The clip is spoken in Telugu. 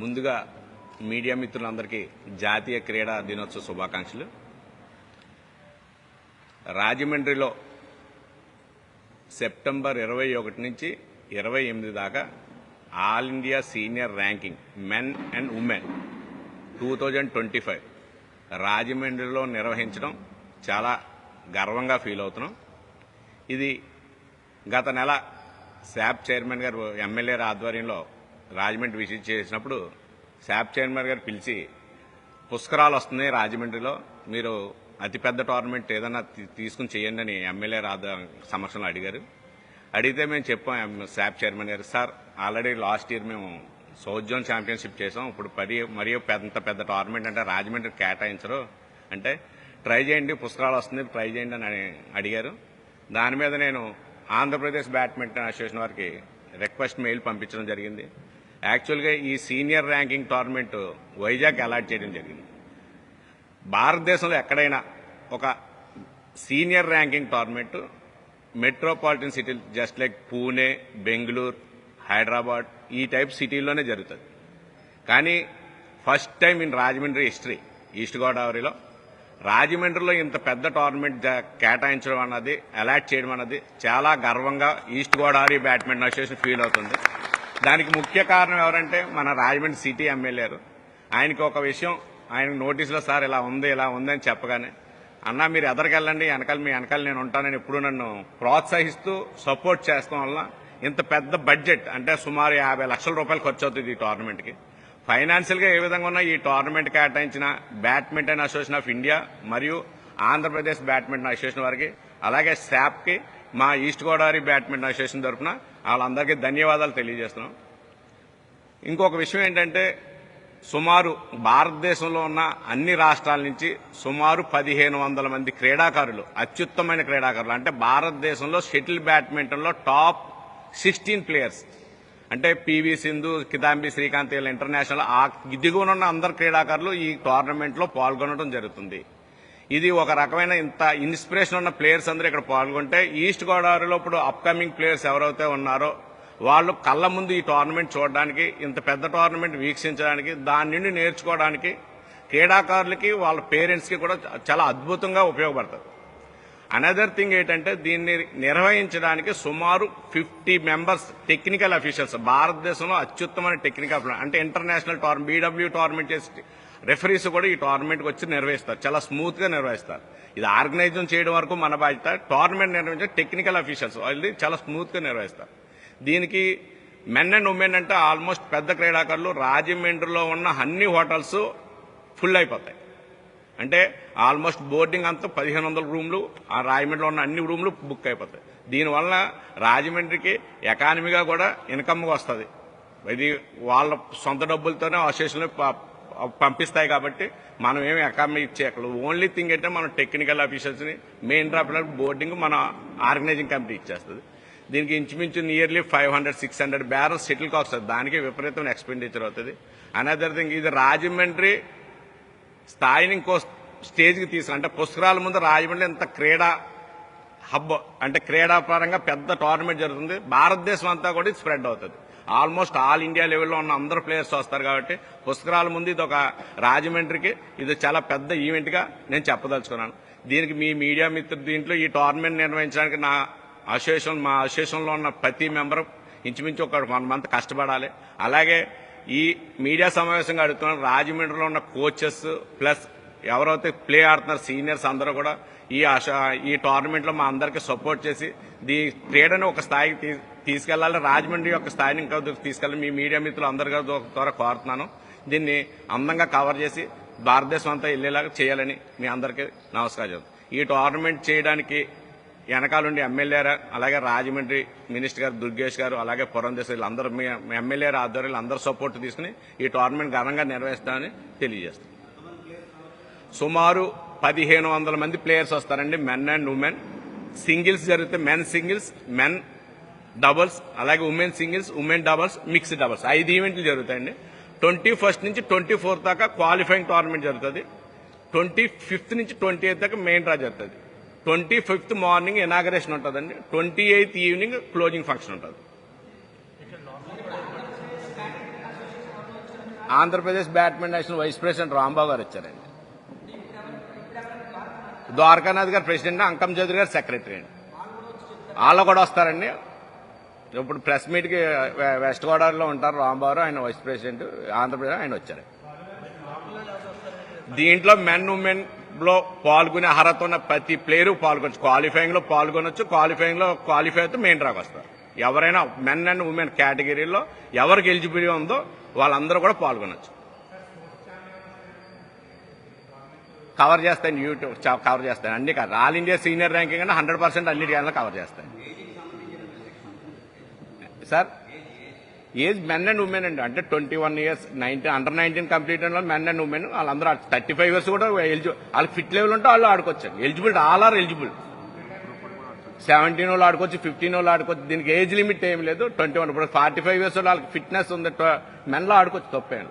ముందుగా మీడియా మిత్రులందరికీ జాతీయ క్రీడా దినోత్సవ శుభాకాంక్షలు. రాజమండ్రిలో సెప్టెంబర్ ఇరవై ఒకటి నుంచి ఇరవై ఎనిమిది దాకా all India senior ranking men and women two thousand twenty five రాజమండ్రిలో నిర్వహించడం చాలా గర్వంగా ఫీల్ అవుతున్నాం. ఇది గత నెల శాప్ చైర్మన్ గారు ఎమ్మెల్యే ఆధ్వర్యంలో రాజమండ్రి విజిట్ చేసినప్పుడు శాప్ చైర్మన్ గారు పిలిచి పుష్కరాలు వస్తున్నాయి రాజమండ్రిలో. మీరు అతిపెద్ద టోర్నమెంట్ ఏదైనా తీసుకుని చేయండి అని ఎమ్మెల్యే రాధా సమక్షంలో అడిగారు. అడిగితే మేము చెప్పాం శాప్ చైర్మన్ గారు సార్ ఆల్రెడీ లాస్ట్ ఇయర్ మేము సౌత్ జోన్ ఛాంపియన్షిప్ చేసాం ఇప్పుడు పది మరియు పెద్ద పెద్ద టోర్నమెంట్ అంటే రాజమండ్రి కేటాయించరు. అంటే ట్రై చేయండి పుస్తకాలు వస్తుంది ట్రై చేయండి అని అడిగారు. దాని మీద నేను ఆంధ్రప్రదేశ్ బ్యాడ్మింటన్ అసోసియేషన్ వారికి రిక్వెస్ట్ మెయిల్ పంపించడం జరిగింది. యాక్చువల్గా ఈ senior ranking tournament Vizag allot చేయడం జరిగింది. భారతదేశంలో ఎక్కడైనా ఒక సీనియర్ ర్యాంకింగ్ టోర్నమెంట్ మెట్రోపాలిటన్ సిటీలు జస్ట్ లైక్ పూణే బెంగళూరు హైదరాబాద్ ఈ టైప్ సిటీల్లోనే జరుగుతుంది. కానీ first time in Rajahmundry history East గోదావరిలో రాజమండ్రిలో ఇంత పెద్ద టోర్నమెంట్ కేటాయించడం అన్నది అలాట్ చేయడం అన్నది చాలా గర్వంగా East Godavari badminton association feel అవుతుంది. దానికి ముఖ్య కారణం ఎవరంటే మన రాజమండ్రి సిటీ ఎమ్మెల్యేరు ఆయనకి ఒక విషయం ఆయన నోటీసులో సార్ ఇలా ఉంది ఇలా ఉంది అని చెప్పగానే అన్నా మీరు ఎదరికెళ్ళండి వెనకాల మీ వెనకాల నేను ఉంటానని ఎప్పుడు నన్ను ప్రోత్సహిస్తూ సపోర్ట్ చేస్తాం వల్ల ఇంత పెద్ద బడ్జెట్ అంటే సుమారు యాభై లక్షల రూపాయలు ఖర్చు అవుతుంది ఈ టోర్నమెంట్కి ఫైనాన్షియల్గా ఏ విధంగా ఉన్నా ఈ టోర్నమెంట్ కేటాయించిన బ్యాడ్మింటన్ అసోసియేషన్ ఆఫ్ ఇండియా మరియు ఆంధ్రప్రదేశ్ బ్యాడ్మింటన్ అసోసియేషన్ వారికి అలాగే శాప్కి మా ఈస్ట్ గోదావరి బ్యాడ్మింటన్ అసోసియేషన్ తరఫున వాళ్ళందరికీ ధన్యవాదాలు తెలియజేస్తున్నాం. ఇంకొక విషయం ఏంటంటే సుమారు భారతదేశంలో ఉన్న అన్ని రాష్ట్రాల నుంచి సుమారు పదిహేను వందల మంది క్రీడాకారులు అత్యుత్తమైన క్రీడాకారులు అంటే భారతదేశంలో షటిల్ బ్యాడ్మింటన్లో టాప్ సిక్స్టీన్ ప్లేయర్స్. అంటే పివి సింధు కిదాంబి శ్రీకాంత్ వీళ్ళ ఇంటర్నేషనల్ ఆ దిగువన ఉన్న అందరు క్రీడాకారులు ఈ టోర్నమెంట్లో పాల్గొనడం జరుగుతుంది. ఇది ఒక రకమైన ఇంత ఇన్స్పిరేషన్ ఉన్న ప్లేయర్స్ అందరూ ఇక్కడ పాల్గొంటే ఈస్ట్ గోదావరిలో ఇప్పుడు అప్కమింగ్ ప్లేయర్స్ ఎవరైతే ఉన్నారో వాళ్ళు కళ్ళ ముందు ఈ టోర్నమెంట్ చూడడానికి ఇంత పెద్ద టోర్నమెంట్ వీక్షించడానికి దాని నుండి నేర్చుకోవడానికి క్రీడాకారులకి వాళ్ళ పేరెంట్స్కి కూడా చాలా అద్భుతంగా ఉపయోగపడుతుంది అనదర్ థింగ్ ఏంటంటే దీన్ని నిర్వహించడానికి సుమారు ఫిఫ్టీ మెంబర్స్ టెక్నికల్ అఫీషియల్స్ భారతదేశంలో అత్యుత్తమైన టెక్నికల్ అంటే ఇంటర్నేషనల్ టోర్నమెంట్ బీడబ్ల్యూ టోర్నమెంట్ చేసి రెఫరీస్ కూడా ఈ టోర్నమెంట్కి వచ్చి నిర్వహిస్తారు. చాలా స్మూత్గా నిర్వహిస్తారు. ఇది ఆర్గనైజం చేయడం వరకు మన బాధ్యత టోర్నమెంట్ నిర్వహించే టెక్నికల్ అఫీషియల్స్ వాళ్ళు చాలా స్మూత్గా నిర్వహిస్తారు. దీనికి మెన్ అండ్ ఉమెన్ అంటే ఆల్మోస్ట్ పెద్ద క్రీడాకారులు రాజమండ్రిలో ఉన్న అన్ని హోటల్స్ ఫుల్ అయిపోతాయి. అంటే ఆల్మోస్ట్ బోర్డింగ్ అంతా పదిహేను వందల రూమ్లు ఆ రాజమండ్రిలో ఉన్న అన్ని రూమ్లు బుక్ అయిపోతాయి. దీనివల్ల రాజమండ్రికి ఎకానమీగా కూడా ఇన్కమ్గా వస్తుంది. ఇది వాళ్ళ సొంత డబ్బులతోనే అసోసియేషన్లో పంపిస్తాయి కాబట్టి మనం ఏమి అకామిడేట్ ఇచ్చేయక్కర్లేదు ఓన్లీ థింగ్ అంటే మనం టెక్నికల్ ఆఫీసర్స్ని మెయిన్ డ్రాప్ బోర్డింగ్ మన ఆర్గనైజింగ్ కమిటీ ఇచ్చేస్తుంది. దీనికి ఇంచుమించు nearly five hundred six hundred barrels settle కాస్తుంది దానికి విపరీతమైన ఎక్స్పెండిచర్ అవుతుంది. అనదర్ థింగ్ ఇది రాజమండ్రి స్థాయిని ఇంకో స్టేజ్కి తీసుకు అంటే పుస్తకాల ముందు రాజమండ్రి ఎంత క్రీడా హబ్ అంటే క్రీడాపరంగా పెద్ద టోర్నమెంట్ జరుగుతుంది. భారతదేశం అంతా కూడా స్ప్రెడ్ అవుతుంది. ఆల్మోస్ట్ ఆల్ ఇండియా లెవెల్లో ఉన్న అందరు ప్లేయర్స్ వస్తారు కాబట్టి పుస్తకాల ముందు ఇది ఒక రాజమండ్రికి ఇది చాలా పెద్ద ఈవెంట్గా నేను చెప్పదలుచుకున్నాను. దీనికి మీ మీడియా మిత్రులు దీంట్లో ఈ టోర్నమెంట్ నిర్వహించడానికి నా అసోసియేషన్ మా అసోసియేషన్లో ఉన్న ప్రతి మెంబర్ ఇంచుమించు ఒక వన్ మంత్ కష్టపడాలి. అలాగే ఈ మీడియా సమావేశంగా అడుగుతున్నాను రాజమండ్రిలో ఉన్న కోచెస్ ప్లస్ ఎవరైతే ప్లే ఆడుతున్నారు సీనియర్స్ అందరూ కూడా ఈ ఆశ ఈ టోర్నమెంట్లో మా అందరికీ సపోర్ట్ చేసి దీ క్రీడను ఒక స్థాయికి తీ- తీసుకెళ్ళాలి రాజమండ్రి యొక్క స్థాయిని ఇంకా తీసుకెళ్ళాలి మీ మీడియా మిత్రులు అందరికీ ద్వారా కోరుతున్నాను దీన్ని అందంగా కవర్ చేసి భారతదేశం అంతా వెళ్ళేలాగా చేయాలని మీ అందరికీ నమస్కారం చెప్తాను. ఈ టోర్నమెంట్ చేయడానికి వెనకాలండి ఎమ్మెల్యే అలాగే రాజమండ్రి మినిస్టర్ గారు దుర్గేష్ గారు అలాగే పురంధేశ్వరి వీళ్ళందరూ మీ ఎమ్మెల్యే ఆధ్వర్యులు అందరూ సపోర్ట్ తీసుకుని ఈ టోర్నమెంట్ ఘనంగా నిర్వహిస్తామని తెలియజేస్తాం సుమారు పదిహేను వందల మంది ప్లేయర్స్ వస్తారండి. మెన్ అండ్ ఉమెన్ సింగిల్స్ జరిగితే మెన్ సింగిల్స్ మెన్ డబుల్స్ అలాగే women singles women doubles mixed doubles ఐదు ఈవెంట్లు జరుగుతాయండి. ట్వంటీ ఫస్ట్ నుంచి ట్వంటీ ఫోర్ దాకా క్వాలిఫైయింగ్ టోర్నమెంట్ జరుగుతుంది. ట్వంటీ ఫిఫ్త్ నుంచి ట్వంటీ ఎయిత్ దాకా మెయిన్ డ్రా జరుగుతుంది. ట్వంటీ ఫిఫ్త్ మార్నింగ్ ఇనాగరేషన్ ఉంటుందండి. Twenty eighth evening closing function ఉంటుంది. Andhra Pradesh badminton national vice president Rambabu గారు వచ్చారండి. ద్వారకానాథ్ గారు ప్రెసిడెంట్ అంకం చౌదరి గారు సెక్రటరీ అండి. వాళ్ళు కూడా వస్తారండి. ఇప్పుడు ప్రెస్ మీట్కి వెస్ట్ గోదావరిలో ఉంటారు రాంబాబు ఆయన వైస్ ప్రెసిడెంట్ ఆంధ్రప్రదేశ్ ఆయన వచ్చారు. దీంట్లో మెన్ ఉమెన్లో పాల్గొనే అర్హత ఉన్న ప్రతి ప్లేయరు పాల్గొనచ్చు. క్వాలిఫైయింగ్లో పాల్గొనొచ్చు. క్వాలిఫైయింగ్లో క్వాలిఫై అయితే మెయిన్ రాక్ వస్తారు. ఎవరైనా మెన్ అండ్ ఉమెన్ కేటగిరీలో ఎవరికి ఎలిజిబిలిటీ ఉందో వాళ్ళందరూ కూడా పాల్గొనొచ్చు. కవర్ చేస్తాను యూట్యూబ్ కవర్ చేస్తాను అన్ని కాదు ఆల్ ఇండియా సీనియర్ ర్యాంకింగ్ అని హండ్రెడ్ పర్సెంట్ అన్నిటి కవర్ చేస్తాను sir age men and women అండి. అంటే twenty one years nineteen under nineteen complete అయిన మెన్ అండ్ ఉమెన్ వాళ్ళందరూ థర్టీ ఫైవ్ ఇయర్స్ కూడా ఎలిజిబుల్ వాళ్ళకి ఫిట్ లెవెల్ ఉంటే వాళ్ళు ఆడుకోవచ్చు. Eligible all are eligible seventeen వాళ్ళు ఆడుకోవచ్చు ఫిఫ్టీన్ వాళ్ళు ఆడుకోవచ్చు. దీనికి ఏజ్ లిమిట్ ఏం లేదు. ట్వంటీ వన్ ఇప్పుడు ఫార్టీ ఫైవ్ ఇయర్స్ వాళ్ళకి ఫిట్నెస్ ఉంది. మెన్లో ఆడుకోవచ్చు తప్పేను